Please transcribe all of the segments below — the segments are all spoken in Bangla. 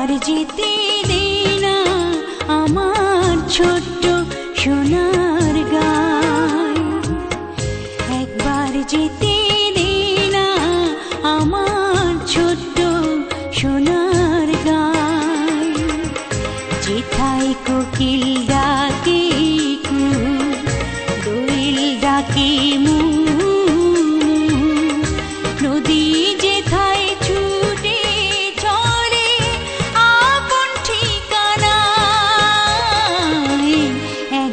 দে না আমার ছোট্ট সোনার গায় একবার দে না আমার ছোট্ট সোনার গায় যেথায় কোকিল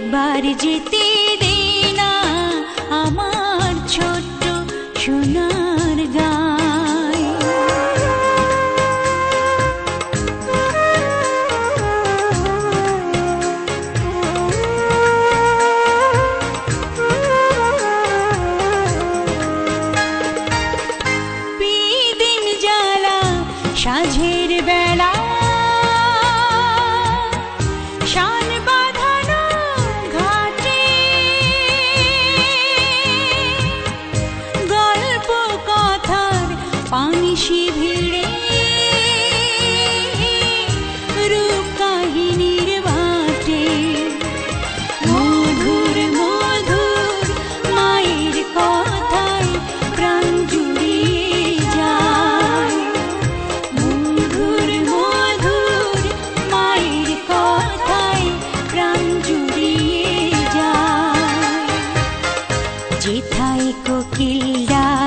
একবার যেতে দে না আমার ছোট্ট সোনার গায়। বিদিন যায়। যেথায় কোকিল ডাকে